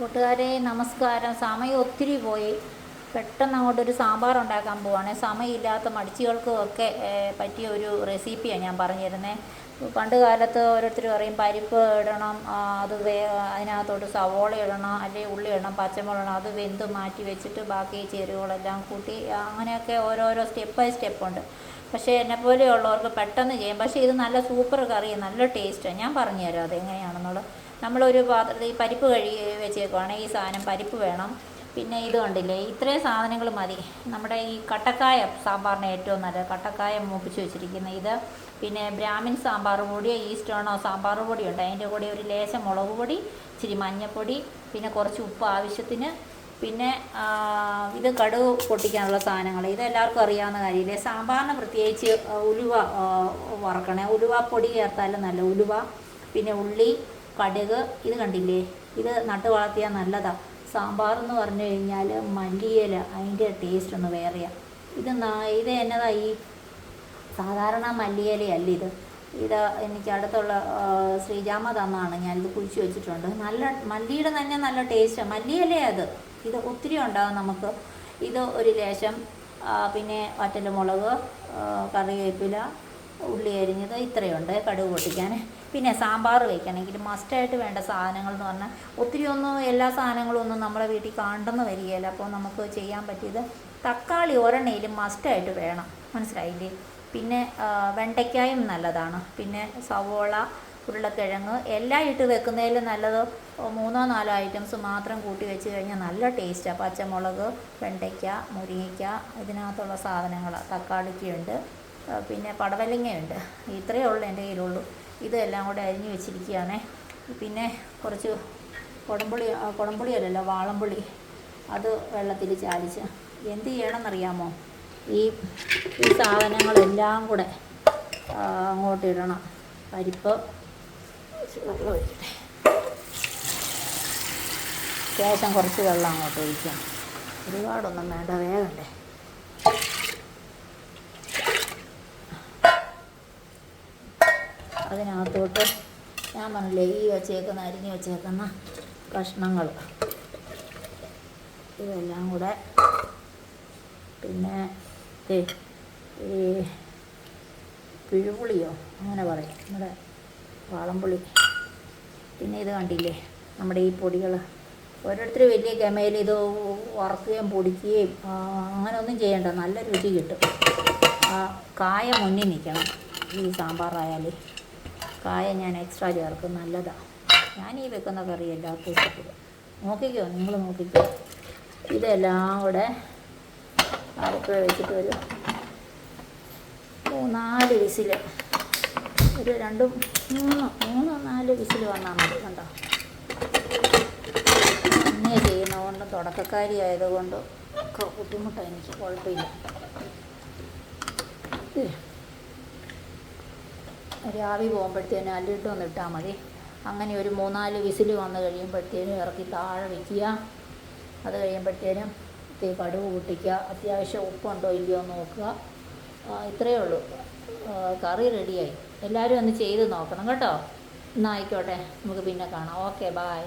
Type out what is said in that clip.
കൂട്ടുകാരെ നമസ്കാരം. സമയം ഒത്തിരി പോയി. പെട്ടെന്ന് അങ്ങോട്ടൊരു സാമ്പാർ ഉണ്ടാക്കാൻ പോവാണ്. സമയമില്ലാത്ത മടിച്ചുകൾക്കും ഒക്കെ പറ്റിയ ഒരു റെസിപ്പിയാണ് ഞാൻ പറഞ്ഞു തരുന്നത് പണ്ട് കാലത്ത് ഓരോരുത്തർ പറയും പരിപ്പ് ഇടണം അത് വേ അതിനകത്തോട്ട് സവോള ഇടണം അല്ലെങ്കിൽ ഉള്ളി ഇടണം പച്ചമുളക് ഇടണം അത് വെന്ത് മാറ്റി വെച്ചിട്ട് ബാക്കി ചേരുവകളെല്ലാം കൂട്ടി അങ്ങനെയൊക്കെ ഓരോരോ സ്റ്റെപ്പ് ബൈ സ്റ്റെപ്പ് ഉണ്ട്. പക്ഷേ എന്നെ പോലെയുള്ളവർക്ക് പെട്ടെന്ന് ചെയ്യാം. പക്ഷേ ഇത് നല്ല സൂപ്പർ കറി നല്ല ടേസ്റ്റാണ് ഞാൻ പറഞ്ഞുതരാം അത് എങ്ങനെയാണെന്നുള്ളത് നമ്മളൊരു പാത്രത്തിൽ പരിപ്പ് കഴുകി വെച്ചേക്കുവാണ്. ഈ സാധനം പരിപ്പ് വേണം. പിന്നെ ഇത് കണ്ടില്ലേ ഇത്രയും സാധനങ്ങൾ മതി. നമ്മുടെ ഈ കട്ടക്കായ സാമ്പാറിന് ഏറ്റവും നല്ലത്. കട്ടക്കായ മൂപ്പിച്ച് വെച്ചിരിക്കുന്ന ഇത്. പിന്നെ ബ്രാഹ്മിൻ സാമ്പാർ പൊടി ഈസ്റ്റേണോ സാമ്പാർ പൊടി ഉണ്ട് അതിന്റെ കൂടെ ഒരു ലേശം മുളക് പൊടി ഇച്ചിരി മഞ്ഞൾപ്പൊടി പിന്നെ കുറച്ച് ഉപ്പ് ആവശ്യത്തിന്. പിന്നെ ഇത് കടുക് പൊട്ടിക്കാനുള്ള സാധനങ്ങൾ. ഇത് എല്ലാവർക്കും അറിയാവുന്ന കാര്യമില്ലേ? സാമ്പാറിന് പ്രത്യേകിച്ച് ഉലുവ വറക്കണേ. ഉലുവ പൊടി ചേർത്താലും നല്ല ഉലുവ. പിന്നെ ഉള്ളി കടുക് ഇത് കണ്ടില്ലേ? ഇത് നട്ട് വളർത്തിയാൽ നല്ലതാണ് സാമ്പാർ എന്ന് പറഞ്ഞു കഴിഞ്ഞാൽ മല്ലിയില അതിന്റെ ടേസ്റ്റ് ഒന്ന് വേറെയാ. ഇത് ഇത് എന്നതാ ഈ സാധാരണ മല്ലിയിലയല്ല ഇത്? ഇത് എനിക്ക് അടുത്തുള്ള ശ്രീജാമ തന്നാണ്. ഞാനിത് കുഴിച്ച് വെച്ചിട്ടുണ്ട്. നല്ല മല്ലിയുടെ തന്നെ നല്ല ടേസ്റ്റ് മല്ലിയിലേ അത് ഇത്. ഒത്തിരി ഉണ്ടാകും നമുക്ക്. ഇത് ഒരു ലേശം പിന്നെ വറ്റൽ മുളക് കറിവേപ്പില ഉള്ളി അരിഞ്ഞത് ഇത്രയുണ്ട് കടുക് പൊട്ടിക്കാൻ. പിന്നെ സാമ്പാർ വയ്ക്കണമെങ്കിൽ മസ്റ്റായിട്ട് വേണ്ട സാധനങ്ങൾ എന്ന് പറഞ്ഞാൽ ഒത്തിരി ഒന്നും എല്ലാ സാധനങ്ങളും ഒന്നും നമ്മുടെ വീട്ടിൽ കാണണമെന്ന് വരികയില്ല. അപ്പോൾ നമുക്ക് ചെയ്യാൻ പറ്റിയത് തക്കാളി ഒരെണ്ണയിലും മസ്റ്റായിട്ട് വേണം. മനസ്സിലായില്ലേ? പിന്നെ വെണ്ടയ്ക്കായും നല്ലതാണ്. പിന്നെ സവോള ഉരുളക്കിഴങ്ങ് എല്ലാം ഇട്ട് വെക്കുന്നതിൽ നല്ലത് മൂന്നോ നാലോ ഐറ്റംസ് മാത്രം കൂട്ടി വെച്ച് കഴിഞ്ഞാൽ നല്ല ടേസ്റ്റാണ് പച്ചമുളക് വെണ്ടയ്ക്ക മുരിങ്ങയ്ക്ക ഇതിനകത്തുള്ള സാധനങ്ങൾ തക്കാളിക്കുണ്ട്. പിന്നെ പടവലങ്ങയുണ്ട്. ഇത്രയേ ഉള്ളൂ എന്റെ കയ്യിലുള്ളൂ. ഇതെല്ലാം കൂടെ അരിഞ്ഞ് വെച്ചിരിക്കുകയാണേ. പിന്നെ കുറച്ച് കുടംപുളി കുടംപുളി അല്ലല്ലോ വാളംപുളി. അത് വെള്ളത്തിൽ ചാലിച്ച്. എന്ത് ചെയ്യണമെന്നറിയാമോ? ഈ ഈ സാധനങ്ങളെല്ലാം കൂടെ അങ്ങോട്ട് ഇടണം. പരിപ്പ് വെള്ളം ഒഴിക്കട്ടെ ശേഷം കുറച്ച് വെള്ളം അങ്ങോട്ട് ഒഴിക്കാം ഒരുപാടൊന്നും വേണ്ട വേഗല്ലേ അതിനകത്തോട്ട് ഞാൻ പറഞ്ഞില്ലേ ഈ വെച്ചേക്കുന്ന അരിഞ്ഞ് വെച്ചേക്കുന്ന കഷ്ണങ്ങൾ. ഇതെല്ലാം കൂടെ പിന്നെ ഈ പിഴുപുളിയോ അങ്ങനെ പറയും നമ്മുടെ വാളംപുളി. പിന്നെ ഇത് കണ്ടില്ലേ നമ്മുടെ ഈ പൊടികൾ. ഓരോരുത്തർ വലിയ കെമയിൽ ഇത് വറക്കുകയും പൊടിക്കുകയും അങ്ങനെയൊന്നും ചെയ്യേണ്ട നല്ല രുചി കിട്ടും. കായ മുന്നിൽ നിൽക്കണം ഈ സാമ്പാറായാൽ കായ ഞാൻ എക്സ്ട്രാ ചേർക്കും. നല്ലതാണ് ഞാൻ ഈ വെക്കുന്ന കറി എല്ലാവർക്കും ഇഷ്ടപ്പെടും നോക്കിക്കോ നിങ്ങൾ നോക്കിക്കോ. ഇതെല്ലാം കൂടെ അടുപ്പ് വെച്ചിട്ട് ഒരു മൂന്നാൽ വിസിൽ ഒരു രണ്ടും മൂന്ന് മൂന്ന് നാല് വിസിൽ വന്നാൽ മതി കണ്ടോ? അങ്ങനെ ചെയ്യുന്നതുകൊണ്ടും തുടക്കക്കാരി ആയതുകൊണ്ടും ഒക്കെ ബുദ്ധിമുട്ടാണ് എനിക്ക് കുഴപ്പമില്ല. ഒരു ആവി പോകുമ്പോഴത്തേനും അല്ലിട്ടൊന്ന് ഇട്ടാൽ മതി. അങ്ങനെ ഒരു മൂന്നാൽ വിസിൽ വന്ന് കഴിയുമ്പോഴത്തേനും ഇറക്കി താഴെ വയ്ക്കുക അത് കഴിയുമ്പോഴത്തേനും ഈ കടുവ് കൂട്ടിക്കുക. അത്യാവശ്യം ഉപ്പുണ്ടോ ഇല്ലയോ നോക്കുക. ഇത്രയേ ഉള്ളൂ. കറി റെഡിയായി. എല്ലാവരും ഒന്ന് ചെയ്ത് നോക്കണം കേട്ടോ. എന്നായിക്കോട്ടെ നമുക്ക് പിന്നെ കാണാം. Okay bye